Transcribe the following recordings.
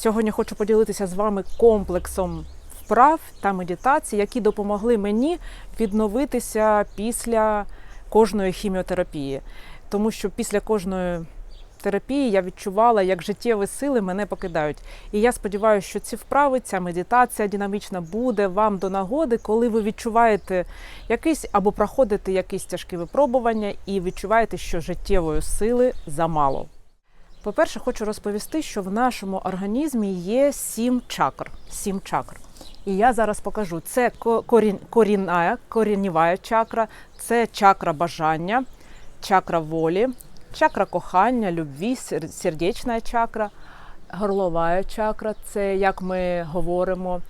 Сьогодні хочу поділитися з вами комплексом вправ та медитацій, які допомогли мені відновитися після кожної хіміотерапії. Тому що після кожної терапії я відчувала, як життєві сили мене покидають. І я сподіваюся, що ці вправи, ця медитація динамічна буде вам до нагоди, коли ви відчуваєте якийсь або проходите якісь тяжкі випробування і відчуваєте, що життєвої сили замало. По-перше, хочу розповісти, що в нашому організмі є сім чакр. Сім чакр. І я зараз покажу. Це ко- корін, корінна, корінєва чакра, це чакра бажання, чакра волі, чакра кохання, любві, сердечна чакра, горлова чакра це як ми говоримо.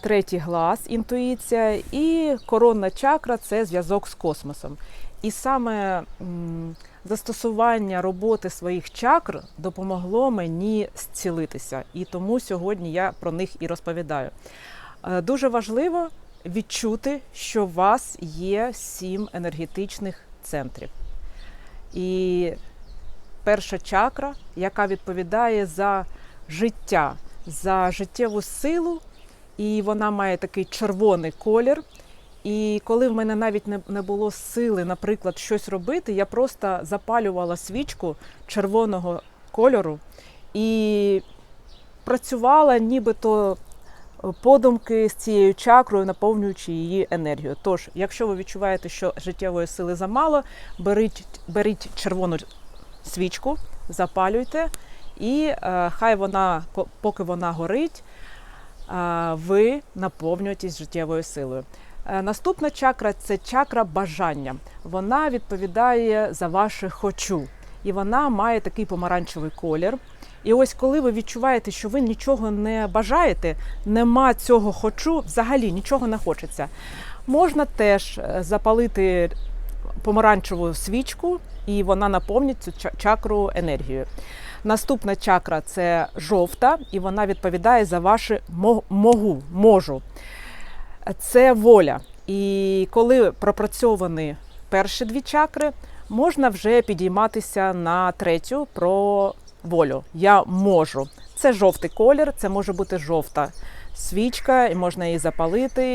Третій глаз інтуїція, і коронна чакра це зв'язок з космосом. І саме застосування роботи своїх чакр допомогло мені зцілитися. І тому сьогодні я про них і розповідаю. Е, Дуже важливо відчути, що у вас є сім енергетичних центрів. І перша чакра, яка відповідає за життя, за життєву силу, і вона має такий червоний колір. І коли в мене навіть не, не було сили, наприклад, щось робити, я просто запалювала свічку червоного кольору і працювала нібито подумки з цією чакрою, наповнюючи її енергією. Тож, якщо ви відчуваєте, що життєвої сили замало, беріть, беріть червону свічку, запалюйте, і е, хай вона, поки вона горить, е, ви наповнюєтесь життєвою силою. Е, Наступна чакра це чакра бажання. Вона відповідає за ваше хочу. І вона має такий помаранчевий колір. І ось коли ви відчуваєте, що ви нічого не бажаєте, нема цього хочу, взагалі нічого не хочеться. Можна теж е, запалити помаранчеву свічку, і вона наповнить цю чакру енергією. Наступна чакра це жовта, і вона відповідає за ваше могу, можу це воля. І коли пропрацьовані перші дві чакри, можна вже підійматися на третю про волю. Я можу. Це жовтий колір, це може бути жовта свічка, і можна її запалити.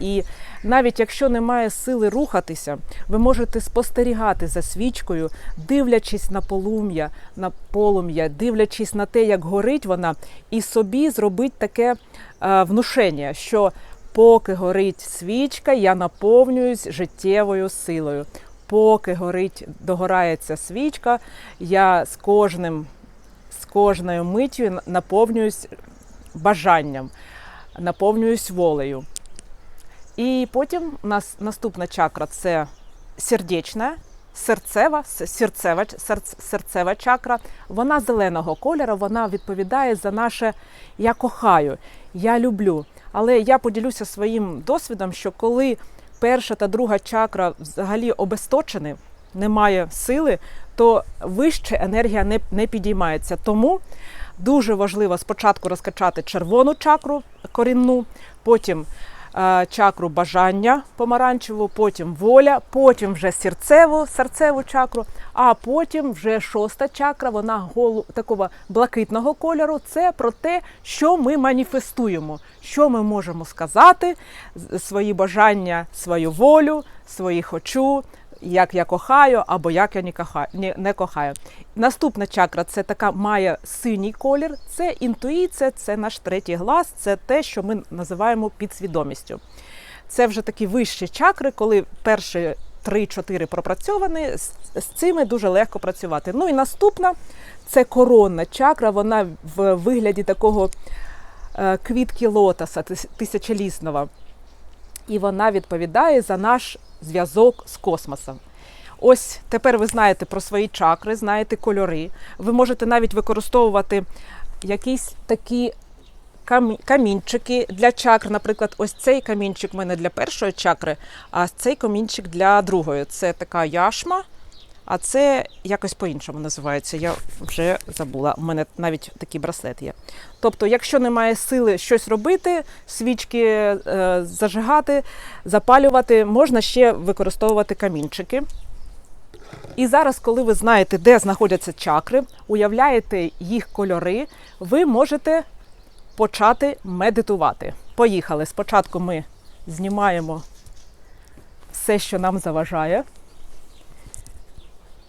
І навіть якщо немає сили рухатися, ви можете спостерігати за свічкою, дивлячись на полум'я, на полум'я, дивлячись на те, як горить вона, і собі зробити таке е, внушення, що Поки горить свічка, я наповнююсь життєвою силою. Поки горить, догорається свічка, я з кожним, з кожною миттю наповнююсь бажанням, наповнююсь волею. І потім у нас наступна чакра це сердечна, серцева, серцева, серцева чакра. Вона зеленого кольору, вона відповідає за наше я кохаю, я люблю. Але я поділюся своїм досвідом, що коли перша та друга чакра взагалі обесточені, немає сили, то вище енергія не, не підіймається. Тому дуже важливо спочатку розкачати червону чакру корінну, потім чакру бажання помаранчеву, потім воля, потім вже серцеву, серцеву чакру, а потім вже шоста чакра, вона голу такого блакитного кольору. Це про те, що ми маніфестуємо, що ми можемо сказати, свої бажання, свою волю, свої хочу. Як я кохаю, або як я не кохаю, не, кохаю. Наступна чакра це така має синій колір, це інтуїція, це наш третій глаз, це те, що ми називаємо підсвідомістю. Це вже такі вищі чакри, коли перші 3-4 пропрацьовані, з, цими дуже легко працювати. Ну і наступна це коронна чакра, вона в вигляді такого е, квітки лотоса тис- тисячолісного. І вона відповідає за наш зв'язок з космосом. Ось тепер ви знаєте про свої чакри, знаєте кольори. Ви можете навіть використовувати якісь такі камінчики для чакр. Наприклад, ось цей камінчик в мене для першої чакри, а цей камінчик для другої. Це така яшма, а це якось по-іншому називається. Я вже забула. У мене навіть такий браслет є. Тобто, якщо немає сили щось робити, свічки е, зажигати, запалювати, можна ще використовувати камінчики. І зараз, коли ви знаєте, де знаходяться чакри, уявляєте їх кольори, ви можете почати медитувати. Поїхали. Спочатку ми знімаємо все, що нам заважає,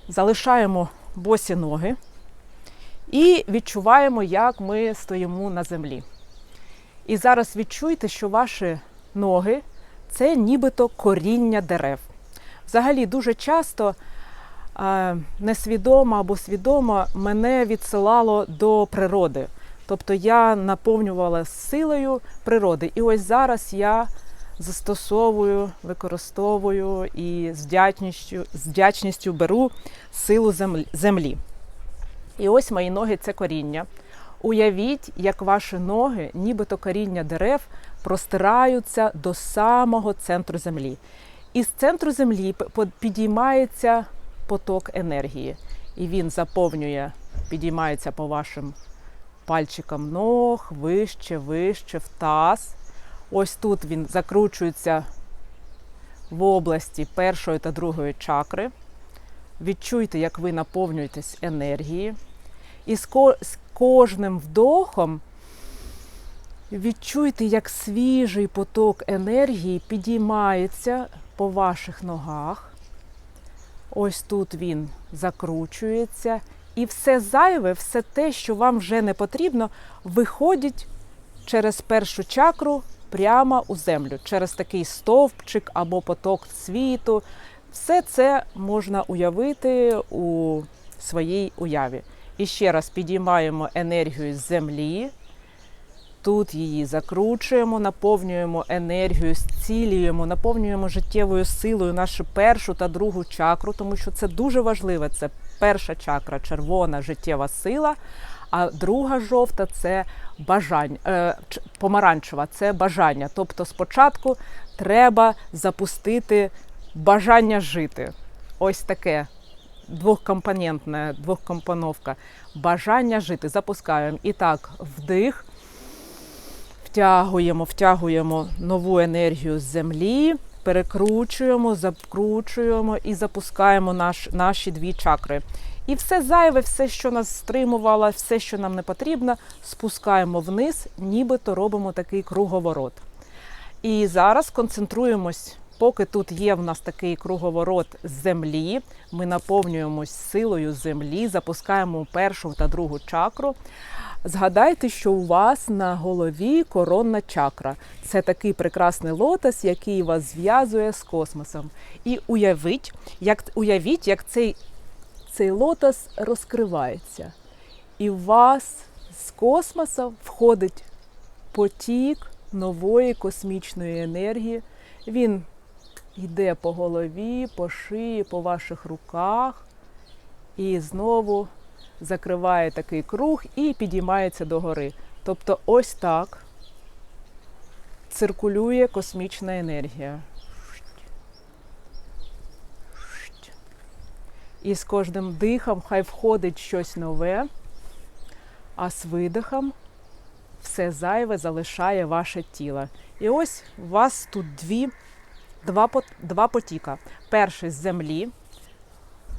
залишаємо босі ноги і відчуваємо, як ми стоїмо на землі. І зараз відчуйте, що ваші ноги це нібито коріння дерев. Взагалі, дуже часто е, несвідомо або свідомо мене відсилало до природи. Тобто я наповнювала силою природи. І ось зараз я застосовую, використовую і з вдячністю, з вдячністю беру силу землі-. І ось мої ноги це коріння. Уявіть, як ваші ноги, нібито коріння дерев, простираються до самого центру землі. І з центру землі підіймається поток енергії. І він заповнює, підіймається по вашим пальчикам ног, вище, вище, в таз. Ось тут він закручується в області першої та другої чакри. Відчуйте, як ви наповнюєтесь енергією. І з кожним вдохом відчуйте, як свіжий поток енергії підіймається по ваших ногах. Ось тут він закручується. І все зайве, все те, що вам вже не потрібно, виходить через першу чакру прямо у землю, через такий стовпчик або поток світу. Все це можна уявити у своїй уяві. І ще раз підіймаємо енергію з землі. Тут її закручуємо, наповнюємо енергію, зцілюємо, наповнюємо життєвою силою нашу першу та другу чакру, тому що це дуже важливо. Це перша чакра, червона життєва сила, а друга жовта це бажання, е, помаранчева це бажання. Тобто спочатку треба запустити бажання жити. Ось таке двохкомпонентне, двохкомпоновка. Бажання жити. Запускаємо. І так, вдих. Втягуємо, втягуємо нову енергію з землі, перекручуємо, закручуємо і запускаємо наш, наші дві чакри. І все зайве, все, що нас стримувало, все, що нам не потрібно, спускаємо вниз, нібито робимо такий круговорот. І зараз концентруємось, поки тут є в нас такий круговорот землі. Ми наповнюємось силою землі, запускаємо першу та другу чакру. Згадайте, що у вас на голові коронна чакра. Це такий прекрасний лотос, який вас зв'язує з космосом. І уявіть, як, уявіть, як цей, цей лотос розкривається. І в вас з космоса входить потік нової космічної енергії. Він йде по голові, по шиї, по ваших руках і знову закриває такий круг і підіймається догори. Тобто, ось так циркулює космічна енергія. І з кожним дихом хай входить щось нове, а з видихом все зайве залишає ваше тіло. І ось у вас тут дві, два, два потіка. Перший з землі,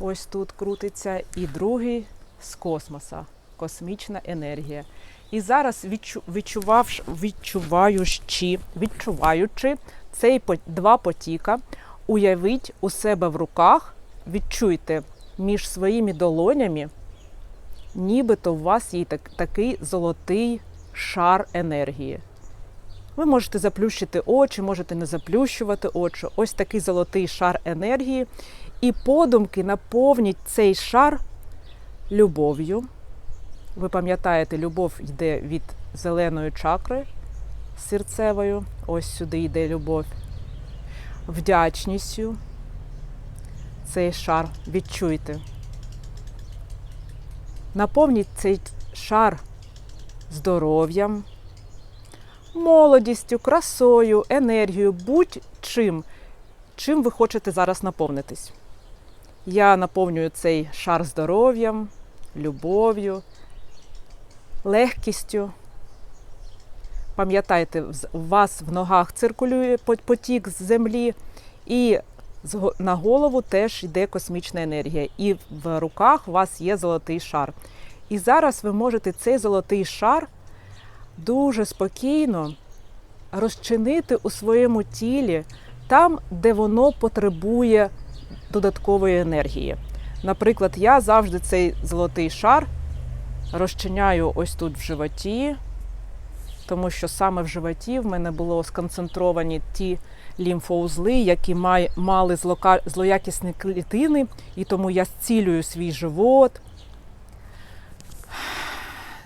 ось тут крутиться, і другий з космоса, космічна енергія. І зараз відчу, відчуваючи, відчуваючи цей два потіка, уявіть у себе в руках, відчуйте між своїми долонями, нібито у вас є так, такий золотий шар енергії. Ви можете заплющити очі, можете не заплющувати очі. Ось такий золотий шар енергії. І подумки наповніть цей шар любов'ю. Ви пам'ятаєте, любов йде від зеленої чакри серцевою. Ось сюди йде любов. Вдячністю. Цей шар відчуйте. Наповніть цей шар здоров'ям, молодістю, красою, енергією, будь-чим, чим ви хочете зараз наповнитись. Я наповнюю цей шар здоров'ям, любов'ю, легкістю. Пам'ятайте, у вас в ногах циркулює потік з землі, і На голову теж йде космічна енергія, і в руках у вас є золотий шар. І зараз ви можете цей золотий шар дуже спокійно розчинити у своєму тілі там, де воно потребує додаткової енергії. Наприклад, я завжди цей золотий шар розчиняю ось тут в животі, тому що саме в животі в мене було сконцентровані ті лімфоузли, які мали злоякісні клітини, і тому я зцілюю свій живот,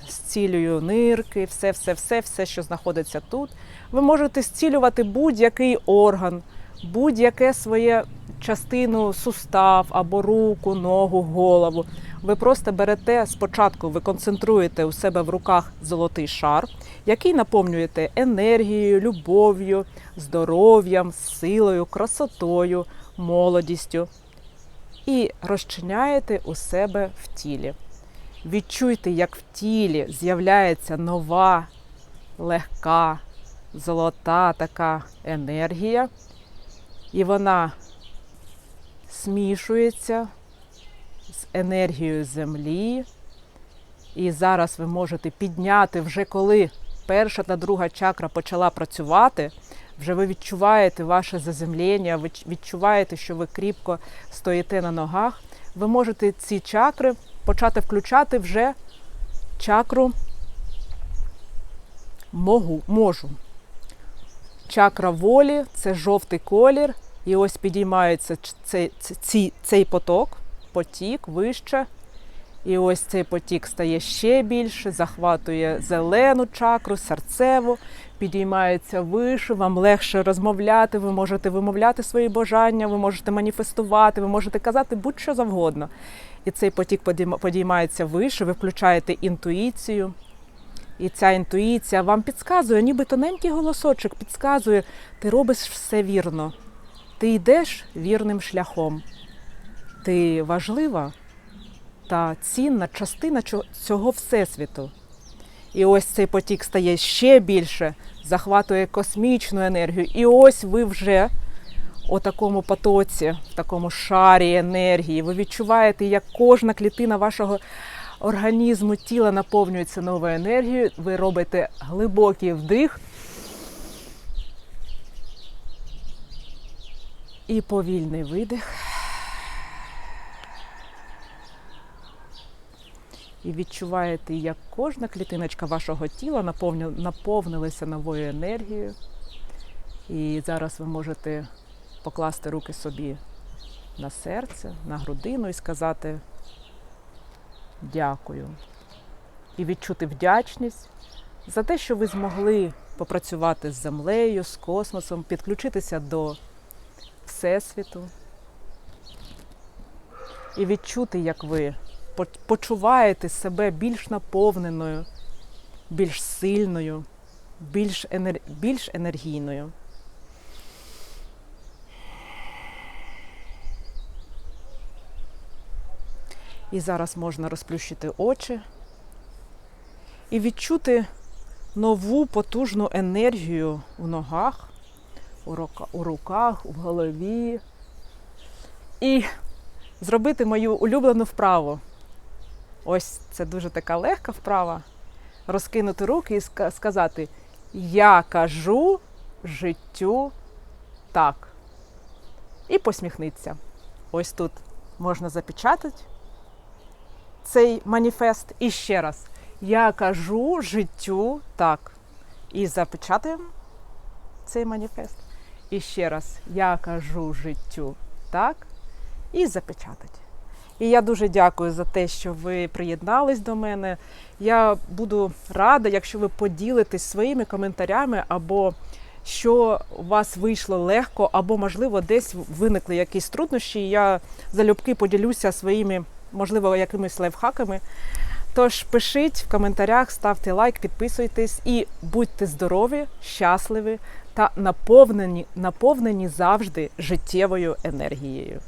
зцілюю нирки, все, все, все, все, що знаходиться тут. Ви можете зцілювати будь-який орган, будь-яке своє частину сустав або руку, ногу, голову. Ви просто берете спочатку, ви концентруєте у себе в руках золотий шар, який наповнюєте енергією, любов'ю, здоров'ям, силою, красотою, молодістю. І розчиняєте у себе в тілі. Відчуйте, як в тілі з'являється нова, легка, золота така енергія, і вона смішується з енергією землі. І зараз ви можете підняти, вже коли перша та друга чакра почала працювати, вже ви відчуваєте ваше заземлення, ви відчуваєте, що ви кріпко стоїте на ногах. Ви можете ці чакри почати включати вже чакру могу, можу. Чакра волі це жовтий колір, і ось підіймається ч- цей, цей поток, потік вище. І ось цей потік стає ще більше, захватує зелену чакру, серцеву, підіймається вище, вам легше розмовляти, ви можете вимовляти свої бажання, ви можете маніфестувати, ви можете казати будь-що завгодно. І цей потік подійма- підіймається вище, ви включаєте інтуїцію. І ця інтуїція вам підказує, ніби тоненький голосочок підказує, ти робиш все вірно. Ти йдеш вірним шляхом. Ти важлива та цінна частина цього всесвіту. І ось цей потік стає ще більше, захватує космічну енергію. І ось ви вже у такому потоці, в такому шарі енергії. Ви відчуваєте, як кожна клітина вашого організму, тіла наповнюється новою енергією. Ви робите глибокий вдих. І повільний видих. І відчуваєте, як кожна клітиночка вашого тіла наповнилася новою енергією. І зараз ви можете покласти руки собі на серце, на грудину і сказати дякую. І відчути вдячність за те, що ви змогли попрацювати з землею, з космосом, підключитися до Всесвіту. І відчути, як ви почуваєте себе більш наповненою, більш сильною, більш, енер... більш енергійною. І зараз можна розплющити очі і відчути нову потужну енергію у ногах, у, руках, у голові. І зробити мою улюблену вправу. Ось це дуже така легка вправа. Розкинути руки і сказати: Я кажу життю так. І посміхниться. Ось тут можна запечатати цей маніфест. І ще раз. Я кажу життю так. І запечатаємо цей маніфест. І ще раз. Я кажу життю так. І запечатать. І я дуже дякую за те, що ви приєднались до мене. Я буду рада, якщо ви поділитесь своїми коментарями, або що у вас вийшло легко, або, можливо, десь виникли якісь труднощі. Я залюбки поділюся своїми, можливо, якимись лайфхаками. Тож пишіть в коментарях, ставте лайк, підписуйтесь і будьте здорові, щасливі та наповнені, наповнені завжди життєвою енергією.